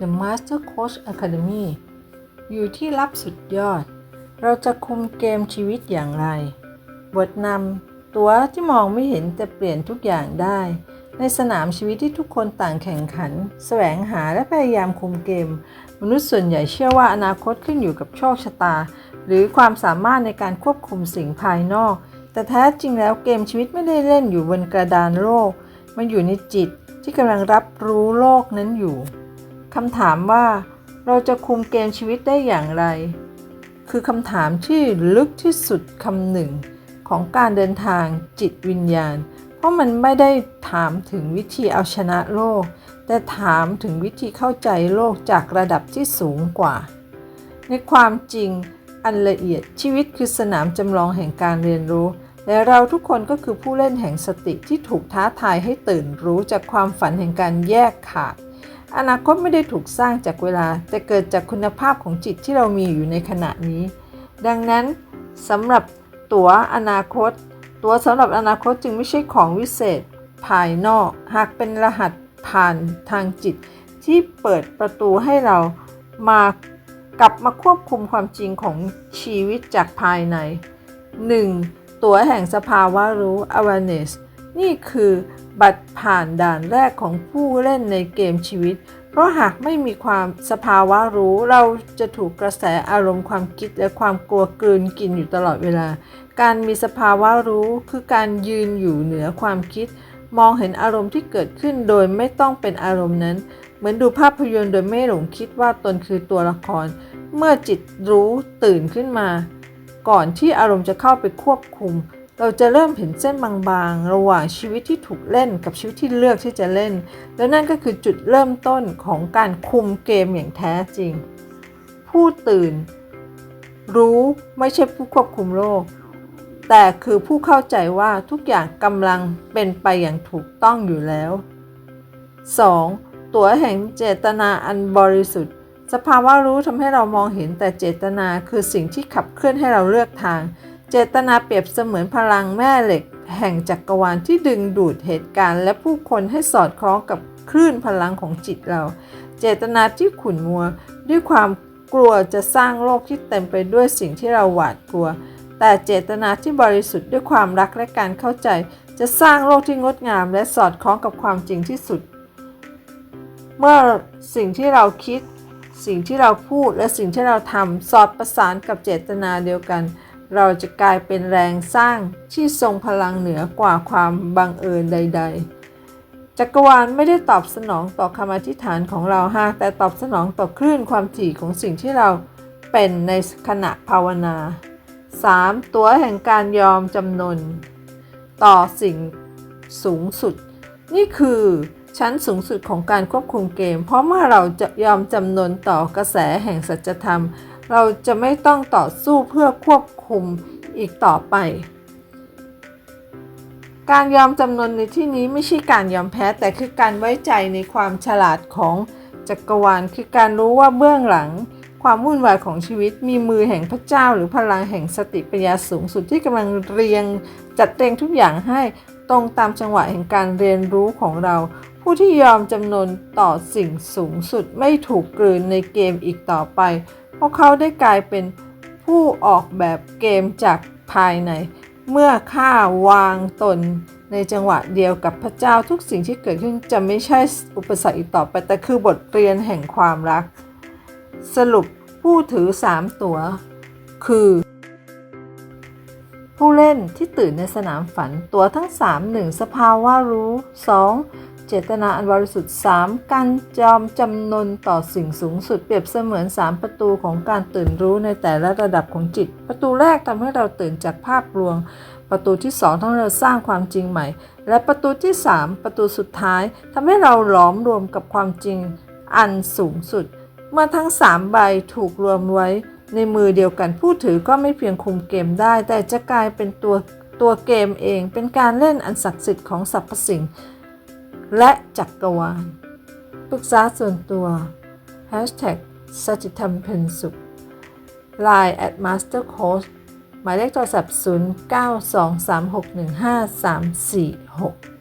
The Master Coach Academy อยู่ที่รับสุดยอด เราจะคุมเกมชีวิตอย่างไร บทนำตัวที่มองไม่เห็นแต่เปลี่ยนทุกอย่างได้ ในสนามชีวิตที่ทุกคนต่างแข่งขัน แสวงหาและพยายามคุมเกม มนุษย์ส่วนใหญ่เชื่อว่าอนาคตขึ้นอยู่กับโชคชะตา หรือความสามารถในการควบคุมสิ่งภายนอก แต่แท้จริงแล้วเกมชีวิตไม่ได้เล่นอยู่บนกระดานโลก มันอยู่ในจิตที่กำลังรับรู้โลกนั้นอยู่ คำถามว่าเราจะคุมเกมชีวิตได้อย่างไร คือคำถามที่ลึกที่สุดคำหนึ่งของการเดินทางจิตวิญญาณ เพราะมันไม่ได้ถามถึงวิธีเอาชนะโลก แต่ถามถึงวิธีเข้าใจโลกจากระดับที่สูงกว่า ในความจริงอันละเอียดชีวิตคือสนามจำลองแห่งการเรียนรู้ และเราทุกคนก็คือผู้เล่นแห่งสติที่ถูกท้าทายให้ตื่นรู้จากความฝันแห่งการแยกขาด อนาคตไม่ได้ถูกสร้างจากเวลา แต่เกิดจากคุณภาพของจิตที่เรามีอยู่ในขณะนี้ ดังนั้นสำหรับตั๋วอนาคต ตั๋วสำหรับอนาคตจึงไม่ใช่ของวิเศษ ภายนอก หากเป็นรหัสผ่านทางจิต ที่เปิดประตูให้เรามากลับมาควบคุมความจริงของชีวิตจากภายใน 1. ตั๋วแห่งสภาวะรู้ awareness นี่คือบัตรผ่านด่านแรกของผู้เล่นในเกมชีวิต เพราะหากไม่มีความสภาวะรู้ เราจะถูกกระแสอารมณ์ความคิดและความกลัวกลืนกินอยู่ตลอดเวลา การมีสภาวะรู้คือการยืนอยู่เหนือความคิด มองเห็นอารมณ์ที่เกิดขึ้นโดยไม่ต้องเป็นอารมณ์นั้น เหมือนดูภาพยนตร์โดยไม่หลงคิดว่าตนคือตัวละคร เมื่อจิตรู้ตื่นขึ้นมา ก่อนที่อารมณ์จะเข้าไปควบคุม เราจะเริ่มเห็นเส้นบางๆ ระหว่างชีวิตที่ถูกเล่นกับชีวิตที่เลือกที่จะเล่น และนั่นก็คือจุดเริ่มต้นของการคุมเกมอย่างแท้จริง ผู้ตื่น รู้ไม่ใช่ผู้ควบคุมโลก แต่คือผู้เข้าใจว่าทุกอย่างกำลังเป็นไปอย่างถูกต้องอยู่แล้ว 2. ตัวแห่งเจตนาอันบริสุทธิ์ สภาวะรู้ทำให้เรามองเห็นแต่เจตนาคือสิ่งที่ขับเคลื่อนให้เราเลือกทาง เจตนาเปรียบเสมือนพลังแม่เหล็ก แห่งจักรวาลที่ดึงดูดเหตุการณ์ และผู้คนให้สอดคล้องกับคลื่นพลังของจิตเรา เจตนาที่ขุ่นมัว ด้วยความกลัวจะสร้างโลกที่เต็มไปด้วยสิ่งที่เราหวาดกลัว แต่เจตนาที่บริสุทธิ์ด้วยความรักและการเข้าใจ จะสร้างโลกที่งดงาม และสอดคล้องกับความจริงที่สุด เมื่อสิ่งที่เราคิด สิ่งที่เราพูดและสิ่งที่เราทำสอดประสานกับเจตนาเดียวกัน เราจะกลายเป็นแรงสร้างที่ทรงพลังเหนือกว่าความบังเอิญใด ๆ จักรวาลไม่ได้ตอบสนองต่อคำอธิษฐานของเราหากแต่ตอบสนองต่อคลื่นความถี่ของสิ่งที่เราเป็นในขณะภาวนา 3. ตัวแห่งการยอมจำนน ต่อสิ่งสูงสุด นี่คือชั้นสูงสุดของการควบคุมเกม เพราะเมื่อเราจะยอมจำนนต่อกระแสแห่งสัจธรรม เราจะไม่ต้องต่อสู้เพื่อควบคุมอีกต่อไป การยอมจำนนในที่นี้ไม่ใช่การยอมแพ้แต่คือการไว้ใจในความฉลาดของจักรวาลคือการรู้ว่าเบื้องหลัง ความวุ่นวายของชีวิตมีมือแห่งพระเจ้า หรือพลังแห่งสติปัญญาสูงสุดที่กำลังเรียงจัดเรียงทุกอย่างให้ตรงตามจังหวะแห่งการเรียนรู้ของเรา ผู้ที่ยอมจำนนต่อสิ่งสูงสุดไม่ถูกกลืนในเกมอีกต่อไป พราะเขาได้กลายเป็นผู้ออกแบบเกมจากภายใน เมื่อข้าวางตนในจังหวะเดียวกับพระเจ้าทุกสิ่งที่เกิดขึ้นจะไม่ใช่อุปสรรคอีกต่อไป แต่คือบทเรียนแห่งความรัก สรุปผู้ถือ 3 ตัว คือ ผู้เล่นที่ตื่นในสนามฝันตัวทั้ง 3 1 สภาวะรู้ 2. เจตนาอันบริสุทธิ์ 3. การยอมจำนนต่อสิ่งสูงสุดเปรียบเสมือน 3 ประตูของการตื่นรู้ในแต่ละระดับของจิต ประตูแรกทำให้เราตื่นจากภาพลวง ประตูที่ 2ทำให้เราสร้างความจริงใหม่ และประตูที่ 3 ประตูสุดท้ายทำให้เราหลอมรวมกับความจริงอันสูงสุด เมื่อทั้ง 3 ใบถูกรวมไว้ ในมือเดียวกันผู้ถือก็ไม่เพียงคุมเกมได้ แต่จะกลายเป็นตัวตัวเกมเองเป็นการเล่นอันศักดิ์สิทธิ์ของสรรพสิ่ง และจักรวาล ปรึกษาส่วนตัว Hashtag สัจธรรมเพนสุข Line at Master Coach หมายเลขโทรศัพท์ 0923615346